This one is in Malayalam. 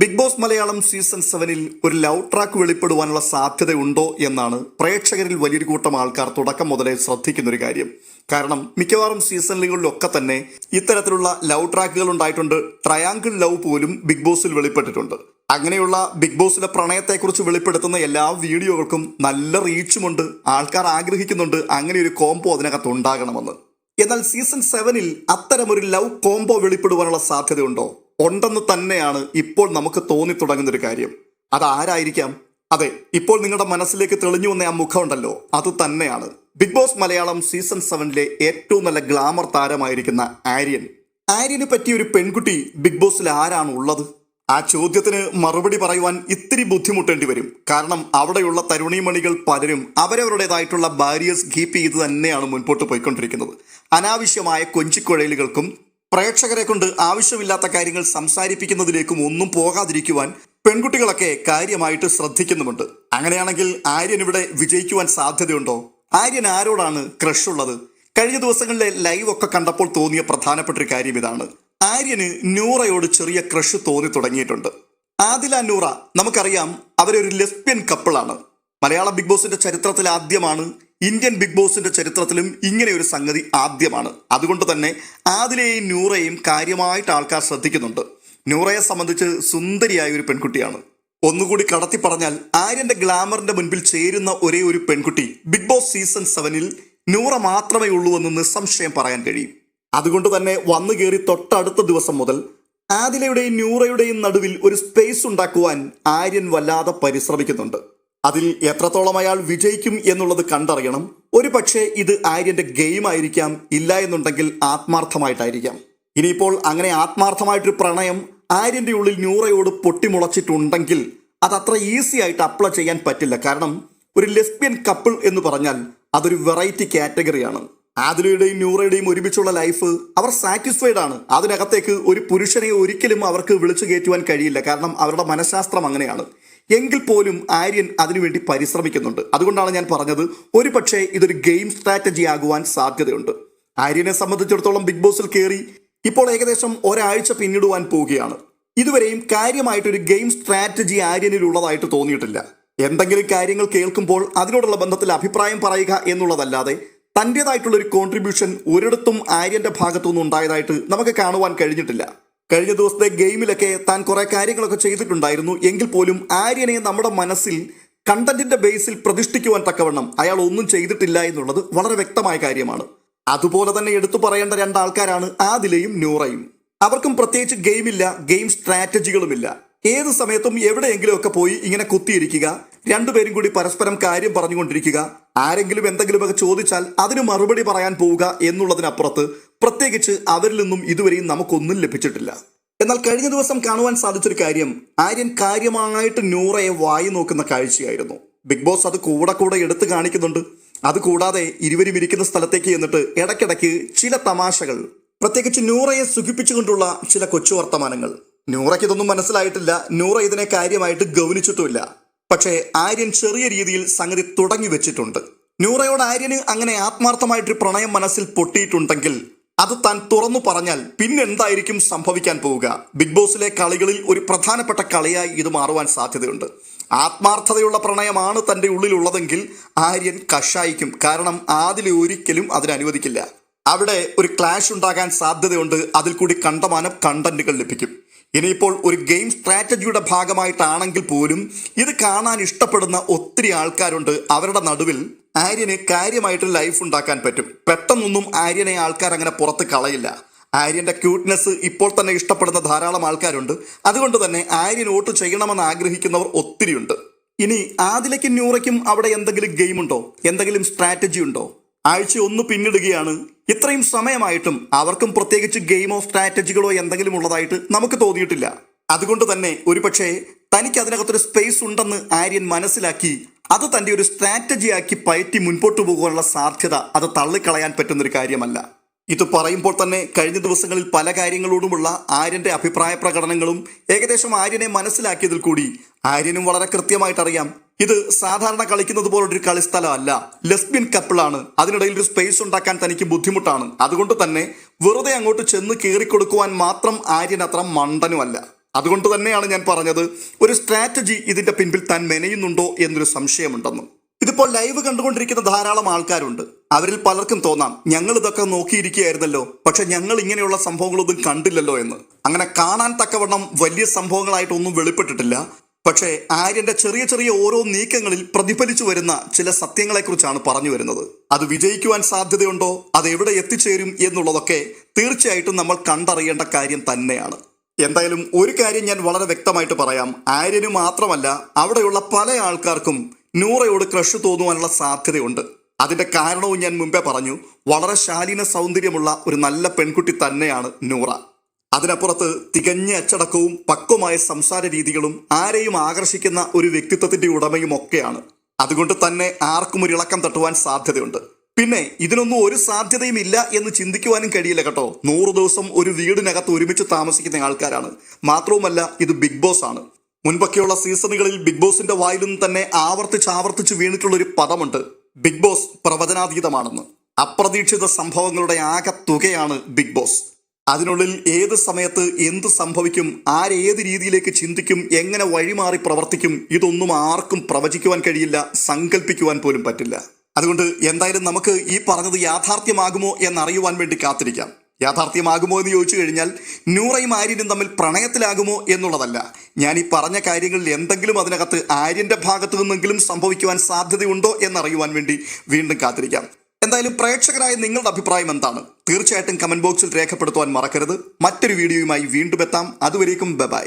ബിഗ് ബോസ് മലയാളം സീസൺ സെവനിൽ ഒരു ലവ് ട്രാക്ക് വെളിപ്പെടുവാനുള്ള സാധ്യതയുണ്ടോ എന്നാണ് പ്രേക്ഷകരിൽ വലിയൊരു കൂട്ടം ആൾക്കാർ തുടക്കം മുതലേ ശ്രദ്ധിക്കുന്ന ഒരു കാര്യം. കാരണം മിക്കവാറും സീസണുകളിലൊക്കെ തന്നെ ഇത്തരത്തിലുള്ള ലവ് ട്രാക്കുകൾ ഉണ്ടായിട്ടുണ്ട്. ട്രയാങ്കിൾ ലവ് പോലും ബിഗ് ബോസിൽ വെളിപ്പെട്ടിട്ടുണ്ട്. അങ്ങനെയുള്ള ബിഗ് ബോസിലെ പ്രണയത്തെക്കുറിച്ച് വെളിപ്പെടുത്തുന്ന എല്ലാ വീഡിയോകൾക്കും നല്ല റീച്ചുമുണ്ട്. ആൾക്കാർ ആഗ്രഹിക്കുന്നുണ്ട് അങ്ങനെ ഒരു കോംബോ അതിനകത്ത് ഉണ്ടാകണമെന്ന്. എന്നാൽ സീസൺ സെവനിൽ അത്തരമൊരു ലവ് കോംബോ വെളിപ്പെടുവാനുള്ള സാധ്യതയുണ്ടോ? ഉണ്ടെന്ന് തന്നെയാണ് ഇപ്പോൾ നമുക്ക് തോന്നി തുടങ്ങുന്ന ഒരു കാര്യം. അത് ആരായിരിക്കാം? അതെ ഇപ്പോൾ നിങ്ങളുടെ മനസ്സിലേക്ക് തെളിഞ്ഞു വന്ന ആ മുഖമുണ്ടല്ലോ അത് തന്നെയാണ്. ബിഗ് ബോസ് മലയാളം സീസൺ സെവനിലെ ഏറ്റവും നല്ല ഗ്ലാമർ താരമായിരിക്കുന്ന ആര്യൻ. ആര്യന് പറ്റിയ ഒരു പെൺകുട്ടി ബിഗ് ബോസിൽ ആരാണ് ഉള്ളത്? ആ ചോദ്യത്തിന് മറുപടി പറയുവാൻ ഇത്തിരി ബുദ്ധിമുട്ടേണ്ടി വരും. കാരണം അവിടെയുള്ള തരുണിമണികൾ പലരും അവരവരുടേതായിട്ടുള്ള ബാരിയേഴ്സ് കീപ്പ് ചെയ്ത് തന്നെയാണ് മുൻപോട്ട് പോയിക്കൊണ്ടിരിക്കുന്നത്. അനാവശ്യമായ കൊഞ്ചിക്കുഴലുകൾക്കും പ്രേക്ഷകരെ കൊണ്ട് ആവശ്യമില്ലാത്ത കാര്യങ്ങൾ സംസാരിപ്പിക്കുന്നതിലേക്കും ഒന്നും പോകാതിരിക്കുവാൻ പെൺകുട്ടികളൊക്കെ കാര്യമായിട്ട് ശ്രദ്ധിക്കുന്നുമുണ്ട്. അങ്ങനെയാണെങ്കിൽ ആര്യൻ ഇവിടെ വിജയിക്കുവാൻ സാധ്യതയുണ്ടോ? ആര്യൻ ആരോടാണ് ക്രഷ് ഉള്ളത് കഴിഞ്ഞ ദിവസങ്ങളിലെ ലൈവ് ഒക്കെ കണ്ടപ്പോൾ തോന്നിയ പ്രധാനപ്പെട്ട ഒരു കാര്യം ഇതാണ്. ആര്യന് നൂറയോട് ചെറിയ ക്രഷ് തോന്നി തുടങ്ങിയിട്ടുണ്ട്. ആദില നൂറ നമുക്കറിയാം അവരൊരു ലെസ്ബിയൻ കപ്പിളാണ് മലയാള ബിഗ് ബോസിന്റെ ചരിത്രത്തിൽ ആദ്യമാണ് ഇന്ത്യൻ ബിഗ് ബോസിന്റെ ചരിത്രത്തിലും ഇങ്ങനെ ഒരു സംഗതി ആദ്യമാണ്. അതുകൊണ്ട് തന്നെ ആദിലെയും നൂറയും കാര്യമായിട്ട് ആൾക്കാർ ശ്രദ്ധിക്കുന്നുണ്ട്. നൂറയെ സംബന്ധിച്ച് സുന്ദരിയായ ഒരു പെൺകുട്ടിയാണ്. ഒന്നുകൂടി കടത്തി പറഞ്ഞാൽ ആര്യന്റെ ഗ്ലാമറിന്റെ മുൻപിൽ ചേരുന്ന ഒരേ ഒരു പെൺകുട്ടി ബിഗ് ബോസ് സീസൺ സെവനിൽ നൂറ മാത്രമേ ഉള്ളൂ എന്ന് നിസ്സംശയം പറയാൻ കഴിയും. അതുകൊണ്ട് തന്നെ വന്നു കയറി തൊട്ടടുത്ത ദിവസം മുതൽ ആദിലയുടെയും നൂറയുടെയും നടുവിൽ ഒരു സ്പേസ് ഉണ്ടാക്കുവാൻ ആര്യൻ വല്ലാതെ പരിശ്രമിക്കുന്നുണ്ട്. അതിൽ എത്രത്തോളം അയാൾ വിജയിക്കും എന്നുള്ളത് കണ്ടറിയണം. ഒരു പക്ഷേ ഇത് ആര്യന്റെ ഗെയിം ആയിരിക്കാം ഇല്ല എന്നുണ്ടെങ്കിൽ ആത്മാർത്ഥമായിട്ടായിരിക്കാം. ഇനിയിപ്പോൾ അങ്ങനെ ആത്മാർത്ഥമായിട്ടൊരു പ്രണയം ആര്യന്റെ ഉള്ളിൽ ന്യൂറയോട് പൊട്ടിമുളച്ചിട്ടുണ്ടെങ്കിൽ അത് അത്ര ഈസി ആയിട്ട് അപ്ലൈ ചെയ്യാൻ പറ്റില്ല. കാരണം ഒരു ലെസ്ബിയൻ കപ്പിൾ എന്ന് പറഞ്ഞാൽ അതൊരു വെറൈറ്റി കാറ്റഗറിയാണ്. ആദിലയുടെയും ന്യൂറയുടെയും ഒരുമിച്ചുള്ള ലൈഫ് അവർ സാറ്റിസ്ഫൈഡ് ആണ്. അതിനകത്തേക്ക് ഒരു പുരുഷനെ ഒരിക്കലും അവർക്ക് വിളിച്ചു കയറ്റുവാൻ കഴിയില്ല. കാരണം അവരുടെ മനഃശാസ്ത്രം അങ്ങനെയാണ്. എങ്കിൽ പോലും ആര്യൻ അതിനുവേണ്ടി പരിശ്രമിക്കുന്നുണ്ട്. അതുകൊണ്ടാണ് ഞാൻ പറഞ്ഞത് ഒരു പക്ഷേ ഇതൊരു ഗെയിം സ്ട്രാറ്റജി ആകുവാൻ സാധ്യതയുണ്ട്. ആര്യനെ സംബന്ധിച്ചിടത്തോളം ബിഗ് ബോസിൽ കയറി ഇപ്പോൾ ഏകദേശം ഒരാഴ്ച പിന്നിടുവാൻ പോവുകയാണ്. ഇതുവരെയും കാര്യമായിട്ടൊരു ഗെയിം സ്ട്രാറ്റജി ആര്യനിൽ ഉള്ളതായിട്ട് തോന്നിയിട്ടില്ല. എന്തെങ്കിലും കാര്യങ്ങൾ കേൾക്കുമ്പോൾ അതിനോടുള്ള ബന്ധത്തിൽ അഭിപ്രായം പറയുക എന്നുള്ളതല്ലാതെ തന്റെതായിട്ടുള്ള ഒരു കോൺട്രിബ്യൂഷൻ ഒരിടത്തും ആര്യന്റെ ഭാഗത്തുനിന്ന് ഉണ്ടായതായിട്ട് നമുക്ക് കാണുവാൻ കഴിഞ്ഞിട്ടില്ല. കഴിഞ്ഞ ദിവസത്തെ ഗെയിമിലൊക്കെ താൻ കുറെ കാര്യങ്ങളൊക്കെ ചെയ്തിട്ടുണ്ടായിരുന്നു. എങ്കിൽ പോലും ആര്യനെ നമ്മുടെ മനസ്സിൽ കണ്ടന്റിന്റെ ബേസിൽ പ്രതിഷ്ഠിക്കുവാൻ തക്കവണ്ണം അയാൾ ഒന്നും ചെയ്തിട്ടില്ല എന്നുള്ളത് വളരെ വ്യക്തമായ കാര്യമാണ്. അതുപോലെ തന്നെ എടുത്തു പറയേണ്ട രണ്ടാൾക്കാരാണ് ആദിലയും നൂറയും. അവർക്കും പ്രത്യേകിച്ച് ഗെയിമില്ല ഗെയിം സ്ട്രാറ്റജികളുമില്ല. ഏത് സമയത്തും എവിടെയെങ്കിലും ഒക്കെ പോയി ഇങ്ങനെ കുത്തിയിരിക്കുക രണ്ടുപേരും കൂടി പരസ്പരം കാര്യം പറഞ്ഞുകൊണ്ടിരിക്കുക ആരെങ്കിലും എന്തെങ്കിലുമൊക്കെ ചോദിച്ചാൽ അതിന് മറുപടി പറയാൻ പോവുക എന്നുള്ളതിനപ്പുറത്ത് പ്രത്യേകിച്ച് അവരിൽ നിന്നും ഇതുവരെയും നമുക്കൊന്നും ലഭിച്ചിട്ടില്ല. എന്നാൽ കഴിഞ്ഞ ദിവസം കാണുവാൻ സാധിച്ചൊരു കാര്യം ആര്യൻ കാര്യമായിട്ട് നൂറയെ വായി നോക്കുന്ന കാഴ്ചയായിരുന്നു. ബിഗ് ബോസ് അത് കൂടെ കൂടെ എടുത്തു കാണിക്കുന്നുണ്ട്. അത് കൂടാതെ ഇരുവരും ഇരിക്കുന്ന സ്ഥലത്തേക്ക് എന്നിട്ട് ഇടയ്ക്കിടയ്ക്ക് ചില തമാശകൾ പ്രത്യേകിച്ച് നൂറയെ സുഖിപ്പിച്ചുകൊണ്ടുള്ള ചില കൊച്ചു വർത്തമാനങ്ങൾ. നൂറയ്ക്ക് ഇതൊന്നും മനസ്സിലായിട്ടില്ല. നൂറ ഇതിനെ കാര്യമായിട്ട് ഗൗനിച്ചിട്ടുമില്ല. പക്ഷേ ആര്യൻ ചെറിയ രീതിയിൽ സംഗതി തുടങ്ങി വെച്ചിട്ടുണ്ട്. നൂറയോട് ആര്യന് അങ്ങനെ ആത്മാർത്ഥമായിട്ടൊരു പ്രണയം മനസ്സിൽ പൊട്ടിയിട്ടുണ്ടെങ്കിൽ അത് താൻ തുറന്നു പറഞ്ഞാൽ പിന്നെന്തായിരിക്കും സംഭവിക്കാൻ പോവുക? ബിഗ് ബോസിലെ കളികളിൽ ഒരു പ്രധാനപ്പെട്ട കളിയായി ഇത് മാറുവാൻ സാധ്യതയുണ്ട്. ആത്മാർത്ഥതയുള്ള പ്രണയമാണ് തന്റെ ഉള്ളിലുള്ളതെങ്കിൽ ആര്യൻ കഷായിക്കും. കാരണം ആദിലെ ഒരിക്കലും അതിനനുവദിക്കില്ല അവിടെ ഒരു ക്ലാഷ് ഉണ്ടാകാൻ സാധ്യതയുണ്ട്. അതിൽ കൂടി കണ്ടമാനം കണ്ടന്റുകൾ ലഭിക്കും. ഇനിയിപ്പോൾ ഒരു ഗെയിം സ്ട്രാറ്റജിയുടെ ഭാഗമായിട്ടാണെങ്കിൽ പോലും ഇത് കാണാൻ ഇഷ്ടപ്പെടുന്ന ഒത്തിരി ആൾക്കാരുണ്ട്. അവരുടെ നടുവിൽ ആര്യന് കാര്യമായിട്ട് ലൈഫ് ഉണ്ടാക്കാൻ പറ്റും. പെട്ടെന്നൊന്നും ആര്യനെ ആൾക്കാർ അങ്ങനെ പുറത്ത് കളയില്ല. ആര്യന്റെ ക്യൂട്ട്നെസ് ഇപ്പോൾ തന്നെ ഇഷ്ടപ്പെടുന്ന ധാരാളം ആൾക്കാരുണ്ട്. അതുകൊണ്ട് തന്നെ ആര്യൻ വോട്ട് ചെയ്യണമെന്ന് ആഗ്രഹിക്കുന്നവർ ഒത്തിരിയുണ്ട്. ഇനി ആദിലയ്ക്കും ന്യൂറയ്ക്കും അവിടെ എന്തെങ്കിലും ഗെയിം ഉണ്ടോ? എന്തെങ്കിലും സ്ട്രാറ്റജി ഉണ്ടോ? ആഴ്ച ഒന്ന് പിന്നിടുകയാണ്. ഇത്രയും സമയമായിട്ടും അവർക്കും പ്രത്യേകിച്ച് ഗെയിമോ സ്ട്രാറ്റജികളോ എന്തെങ്കിലും ഉള്ളതായിട്ട് നമുക്ക് തോന്നിയിട്ടില്ല. അതുകൊണ്ട് തന്നെ ഒരുപക്ഷെ തനിക്ക് അതിനകത്തൊരു സ്പേസ് ഉണ്ടെന്ന് ആര്യൻ മനസ്സിലാക്കി അത് തന്റെ ഒരു സ്ട്രാറ്റജിയാക്കി പയറ്റി മുൻപോട്ട് പോകാനുള്ള സാധ്യത അത് തള്ളിക്കളയാൻ പറ്റുന്നൊരു കാര്യമല്ല. ഇത് പറയുമ്പോൾ തന്നെ കഴിഞ്ഞ ദിവസങ്ങളിൽ പല കാര്യങ്ങളോടുമുള്ള ആര്യന്റെ അഭിപ്രായ പ്രകടനങ്ങളും ഏകദേശം ആര്യനെ മനസ്സിലാക്കിയതിൽ കൂടി ആര്യനും വളരെ കൃത്യമായിട്ടറിയാം ഇത് സാധാരണ കളിക്കുന്നത് പോലൊരു കളിസ്ഥലമല്ല ലെസ്ബിയൻ കപ്പിളാണ് അതിനിടയിൽ ഒരു സ്പേസ് ഉണ്ടാക്കാൻ തനിക്ക് ബുദ്ധിമുട്ടാണ്. അതുകൊണ്ട് തന്നെ വെറുതെ അങ്ങോട്ട് ചെന്ന് കയറിക്കൊടുക്കുവാൻ മാത്രം ആര്യൻ അത്ര മണ്ടനുമല്ല. അതുകൊണ്ട് തന്നെയാണ് ഞാൻ പറഞ്ഞത് ഒരു സ്ട്രാറ്റജി ഇതിന്റെ പിൻപിൽ താൻ മെനയുന്നുണ്ടോ എന്നൊരു സംശയമുണ്ടെന്ന്. ഇതിപ്പോൾ ലൈവ് കണ്ടുകൊണ്ടിരിക്കുന്ന ധാരാളം ആൾക്കാരുണ്ട്. അവരിൽ പലർക്കും തോന്നാം ഞങ്ങൾ ഇതൊക്കെ നോക്കിയിരിക്കുകയായിരുന്നല്ലോ പക്ഷെ ഞങ്ങൾ ഇങ്ങനെയുള്ള സംഭവങ്ങളൊന്നും കണ്ടില്ലല്ലോ എന്ന്. അങ്ങനെ കാണാൻ തക്കവണ്ണം വലിയ സംഭവങ്ങളായിട്ടൊന്നും വെളിപ്പെട്ടിട്ടില്ല. പക്ഷേ ആര്യന്റെ ചെറിയ ചെറിയ ഓരോ നീക്കങ്ങളിൽ പ്രതിഫലിച്ചു വരുന്ന ചില സത്യങ്ങളെക്കുറിച്ചാണ് പറഞ്ഞു വരുന്നത്. അത് വിജയിക്കുവാൻ സാധ്യതയുണ്ടോ? അത് എവിടെ എത്തിച്ചേരും എന്നുള്ളതൊക്കെ തീർച്ചയായിട്ടും നമ്മൾ കണ്ടറിയേണ്ട കാര്യം തന്നെയാണ്. എന്തായാലും ഒരു കാര്യം ഞാൻ വളരെ വ്യക്തമായിട്ട് പറയാം. ആര്യന് മാത്രമല്ല അവിടെയുള്ള പല ആൾക്കാർക്കും നൂറയോട് ക്രഷ് തോന്നുവാനുള്ള സാധ്യതയുണ്ട്. അതിന്റെ കാരണവും ഞാൻ മുമ്പേ പറഞ്ഞു. വളരെ ശാലീന സൗന്ദര്യമുള്ള ഒരു നല്ല പെൺകുട്ടി തന്നെയാണ് നൂറ. അതിനപ്പുറത്ത് തികഞ്ഞ അച്ചടക്കവും പക്വമായ സംസാര രീതികളും ആരെയും ആകർഷിക്കുന്ന ഒരു വ്യക്തിത്വത്തിന്റെ ഉടമയും ഒക്കെയാണ് അതുകൊണ്ട് തന്നെ ആർക്കും ഒരു ഇളക്കം തട്ടുവാൻ സാധ്യതയുണ്ട്. പിന്നെ ഇതിനൊന്നും ഒരു സാധ്യതയും ഇല്ല എന്ന് ചിന്തിക്കുവാനും കഴിയില്ല കേട്ടോ. നൂറ് ദിവസം ഒരു വീടിനകത്ത് ഒരുമിച്ച് താമസിക്കുന്ന ആൾക്കാരാണ്. മാത്രവുമല്ല ഇത് ബിഗ് ബോസ് ആണ്. മുൻപൊക്കെയുള്ള സീസണുകളിൽ ബിഗ് ബോസിന്റെ വായിലും തന്നെ ആവർത്തിച്ച് ആവർത്തിച്ച് വീണിട്ടുള്ള ഒരു പദമുണ്ട് ബിഗ് ബോസ് പ്രവചനാതീതമാണെന്ന്. അപ്രതീക്ഷിത സംഭവങ്ങളുടെ ആകെ തുകയാണ് ബിഗ് ബോസ്. അതിനുള്ളിൽ ഏത് സമയത്ത് എന്ത് സംഭവിക്കും ആരേത് രീതിയിലേക്ക് ചിന്തിക്കും എങ്ങനെ വഴിമാറി പ്രവർത്തിക്കും ഇതൊന്നും ആർക്കും പ്രവചിക്കുവാൻ കഴിയില്ല സങ്കല്പിക്കുവാൻ പോലും പറ്റില്ല. അതുകൊണ്ട് എന്തായാലും നമുക്ക് ഈ പറഞ്ഞത് യാഥാർത്ഥ്യമാകുമോ എന്നറിയുവാൻ വേണ്ടി കാത്തിരിക്കാം. യാഥാർത്ഥ്യമാകുമോ എന്ന് ചോദിച്ചു കഴിഞ്ഞാൽ നൂറയും ആര്യനും തമ്മിൽ പ്രണയത്തിലാകുമോ എന്നുള്ളതല്ല. ഞാൻ ഈ പറഞ്ഞ കാര്യങ്ങളിൽ എന്തെങ്കിലും അതിനകത്ത് ആര്യന്റെ ഭാഗത്തു നിന്നെങ്കിലും സംഭവിക്കുവാൻ സാധ്യതയുണ്ടോ എന്നറിയുവാൻ വേണ്ടി വീണ്ടും കാത്തിരിക്കാം. എന്തായാലും പ്രേക്ഷകരായ നിങ്ങളുടെ അഭിപ്രായം എന്താണ്? തീർച്ചയായിട്ടും കമന്റ് ബോക്സിൽ രേഖപ്പെടുത്തുവാൻ മറക്കരുത്. മറ്റൊരു വീഡിയോയുമായി വീണ്ടും എത്താം. അതുവരേക്കും ബൈ.